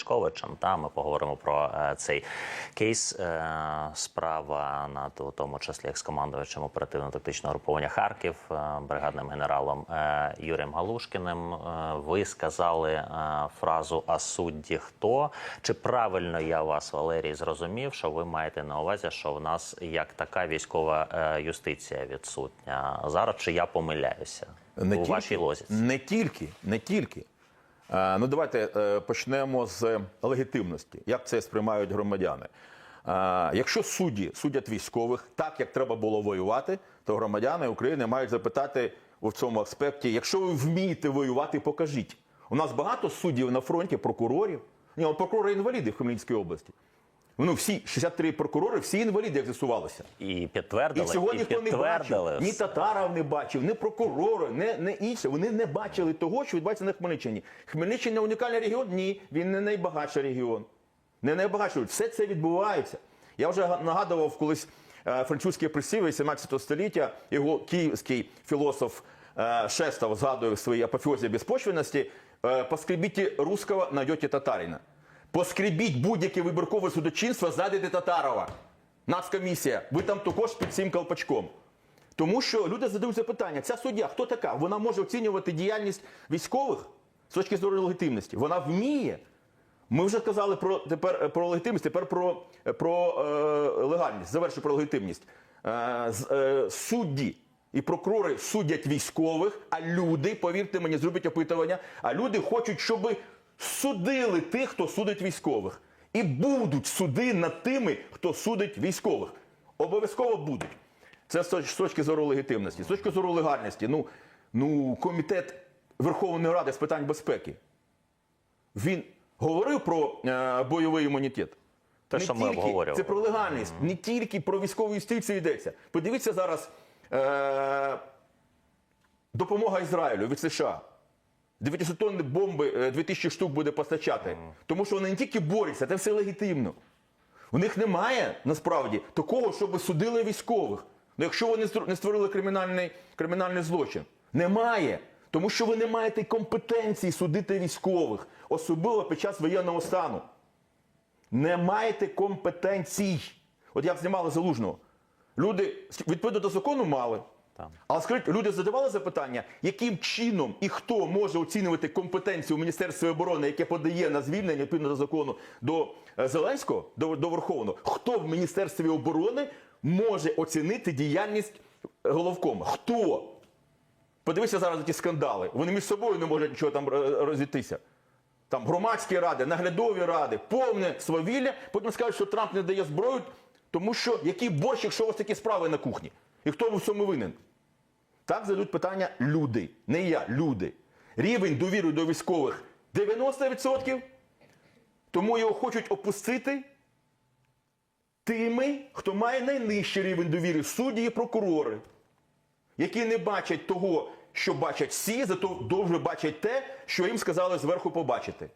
Гречковичем. Та ми поговоримо про е, цей кейс. Е, справа над у тому числі екс-командувачем оперативно-тактичного груповання Харків, е, бригадним генералом Юрієм Галушкіним. Ви сказали фразу А судді хто? Чи правильно я вас, Валерій, зрозумів, що ви маєте на увазі, що в нас як така військова юстиція відсутня зараз? Чи я помиляюся не у вашій лозіці? Не тільки, не тільки. Е, ну давайте е, почнемо з легітимності. Як це сприймають громадяни? Е, якщо судді судять військових так, як треба було воювати, то громадяни України мають запитати у цьому аспекті: якщо ви вмієте воювати, покажіть. У нас багато суддів на фронті, прокурорів. Ні, прокурори інваліди в Хмельницькій області. Ну, всі 63 прокурори, всі інваліди, як з'ясувалося. І підтвердили, І цього і не бачив. Ні Татаров не бачив, ні прокурори, ні, ні інше. Вони не бачили того, що відбувається на Хмельниччині. Хмельниччина унікальний регіон? Ні, він не найбагатший регіон. Не найбагатший. Все це відбувається. Я вже нагадував колись е, французькі присіви 17 століття, його київський філософ е, Шестов згадує в своїй апофеозі безпочвеності, е, «Поскребіть русского, найдете татарина». Поскребіть будь-яке вибіркове судочинство, знайдете Татарова. Нацкомісія, ви там також під цим колпачком. Тому що люди задають запитання: ця суддя хто така? Вона може оцінювати діяльність військових з точки зору легітимності. Вона вміє. Ми вже казали про тепер е, про легітимність, тепер про, е, про е, легальність. Завершу про легітимність. Е, е, судді і прокурори судять військових, а люди, повірте мені, зроблять опитування. А люди хочуть, щоб судили тих, хто судить військових. І будуть суди над тими, хто судить військових. Обов'язково будуть. Це з точки зору легітимності. З точки зору легальності, ну, ну комітет Верховної Ради з питань безпеки. Він говорив про е, бойовий імунітет. Те, Не що ми обговорювали. Це про легальність. Не тільки про військову юстицію йдеться. Подивіться зараз е, допомога Ізраїлю від США. 900 тонн бомби, е, 2000 штук буде постачати. Тому що вони не тільки борються, це все легітимно. У них немає насправді такого, щоб судили військових. Ну, якщо вони не створили кримінальний, кримінальний злочин. Немає. Тому що ви не маєте компетенції судити військових, особливо під час воєнного стану. Не маєте компетенцій. От як знімали залужного. Люди відповідно до закону мали. Так. Але скажіть, люди задавали запитання, яким чином і хто може оцінювати компетенцію Міністерства оборони, яке подає на звільнення відповідно до закону до е, Зеленського, до, до Верховного? Хто в Міністерстві оборони може оцінити діяльність е, головкома? Хто? Подивися зараз на скандали. Вони між собою не можуть нічого там е, розійтися. Там громадські ради, наглядові ради, повне свавілля. Потім скажуть, що Трамп не дає зброю, тому що який борщ, якщо у вас такі справи на кухні? І хто в цьому винен? Так задають питання люди. Не я, люди. Рівень довіри до військових 90%. Тому його хочуть опустити тими, хто має найнижчий рівень довіри судді і прокурори, які не бачать того, що бачать всі, зато довше бачать те, що їм сказали зверху побачити.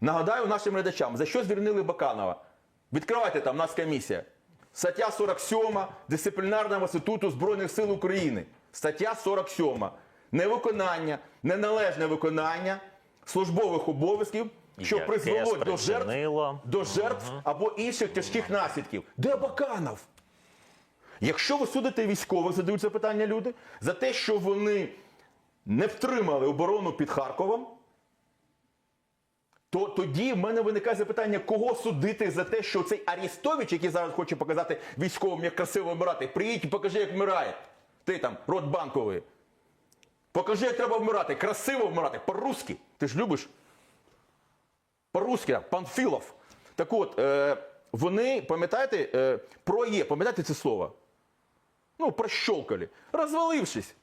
Нагадаю нашим глядачам, за що звільнили Баканова? Відкривайте там, нас комісія. Стаття 47 Дисциплінарного інституту Збройних сил України. Стаття 47. Невиконання, неналежне виконання службових обов'язків, що Яке призвело до жертв, до жертв або інших тяжких наслідків. Де Баканов? Якщо ви судите військових, задають запитання люди, за те, що вони не втримали оборону під Харковом, то тоді в мене виникає запитання, кого судити за те, що цей Арістович, який зараз хоче показати військовим, як красиво вмирати, приїдь і покажи, як вмирає. Ти там, рот банковий. Покажи, як треба вмирати. Красиво вмирати, по-русски. Ти ж любиш? По-русски, Панфілов. Так от, е, вони, пам'ятаєте, е, про є, пам'ятаєте це слово? Ну, прощолкали. Розвалившись.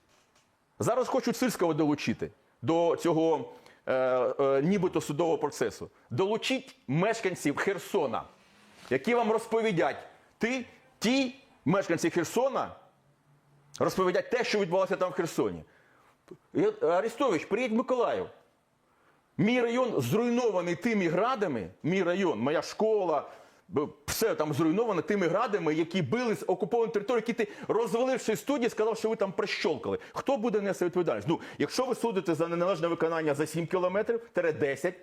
Зараз хочуть Сирського долучити до цього е, е, нібито судового процесу. Долучіть мешканців Херсона, які вам розповідять, ти, ті мешканці Херсона розповідять те, що відбувалося там в Херсоні. Арестович, приїдь в Миколаїв. Мій район зруйнований тими градами, мій район, моя школа, все там зруйноване тими градами, які били з окупованої території, які ти розваливши студії, сказав, що ви там прищолкали. Хто буде нести відповідальність? Ну, якщо ви судите за неналежне виконання за 7 кілометрів, тере 10,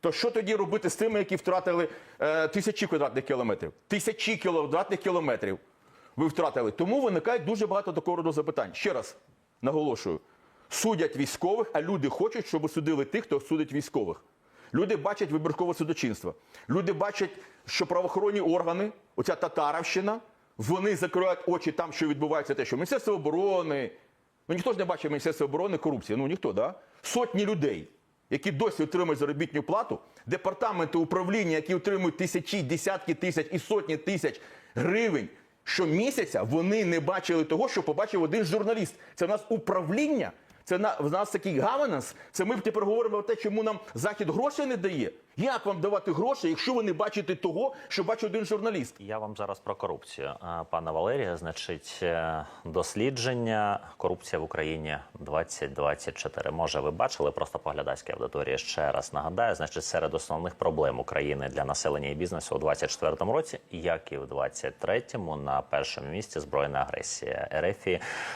То що тоді робити з тими, які втратили е, тисячі квадратних кілометрів? Тисячі квадратних кілометрів ви втратили. Тому виникає дуже багато такого роду запитань. Ще раз наголошую: судять військових, а люди хочуть, щоб судили тих, хто судить військових. Люди бачать вибіркове судочинство. Люди бачать, що правоохоронні органи, оця татаровщина, вони закривають очі там, що відбувається те, що Міністерство оборони. Ну ніхто ж не бачить Міністерство оборони корупції. Ну ніхто, да? Сотні людей, які досі отримують заробітну плату, департаменти управління, які отримують тисячі, десятки тисяч і сотні тисяч гривень щомісяця, вони не бачили того, що побачив один журналіст. Це в нас управління. Це в нас такий гавананс. Це ми тепер говоримо про те, чому нам захід грошей не дає. Як вам давати гроші, якщо ви не бачите того, що бачить один журналіст? Я вам зараз про корупцію, пане Валерія. Значить, е, дослідження корупція в Україні 2024. Може, ви бачили просто по глядацькій аудиторії. Ще раз нагадаю, значить, серед основних проблем України для населення і бізнесу у 2024 році, як і в 2023, на першому місці збройна агресія РФ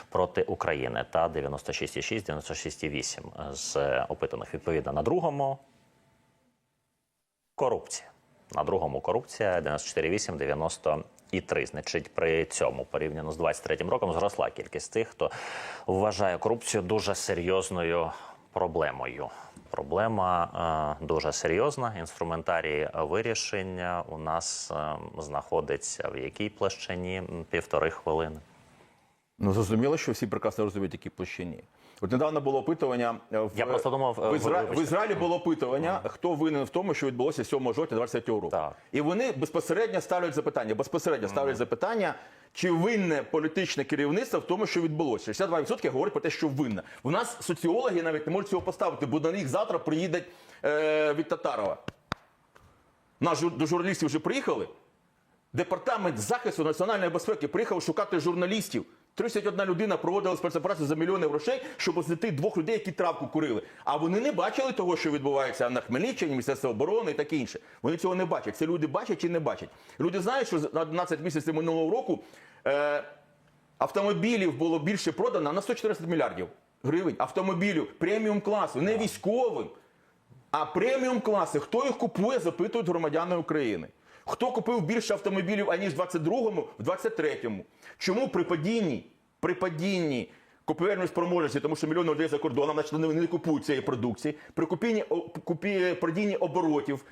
проти України та 96,6, 96,8 з опитаних відповідно на другому корупція. На другому корупція 94,8, 93. Значить, при цьому порівняно з 23 роком зросла кількість тих, хто вважає корупцію дуже серйозною проблемою. Проблема е, дуже серйозна. Інструментарій вирішення у нас е, знаходиться в якій площині півтори хвилини. Ну зрозуміло, що всі прекрасно розуміють, які площині. От недавно було опитування е, в, Я просто думав, е, в, Ізра... в Ізраїлі було опитування, хто винен в тому, що відбулося 7 жовтня 23 року. Так. І вони безпосередньо ставлять запитання. Безпосередньо ставлять запитання, чи винне політичне керівництво в тому, що відбулося. 62% говорять про те, що винне. У нас соціологи навіть не можуть цього поставити, бо на них завтра приїдуть е, від Татарова. Наш до журналістів вже приїхали. Департамент захисту національної безпеки приїхав шукати журналістів. 31 людина проводила спецоперацію за мільйони грошей, щоб знайти двох людей, які травку курили. А вони не бачили того, що відбувається на Хмельниччині, Міністерство оборони і таке інше. Вони цього не бачать. Це люди бачать чи не бачать. Люди знають, що на 11 місяців минулого року е, автомобілів було більше продано на 114 мільярдів гривень. Автомобілів преміум класу, не військовим. А преміум класи, хто їх купує, запитують громадяни України. Хто купив більше автомобілів, аніж в 22-му, в 23-му? Чому при падінні, при падінні купівельної спроможності, тому що мільйони людей за кордоном, значить, вони не купують цієї продукції, при купінні, купі, падінні оборотів,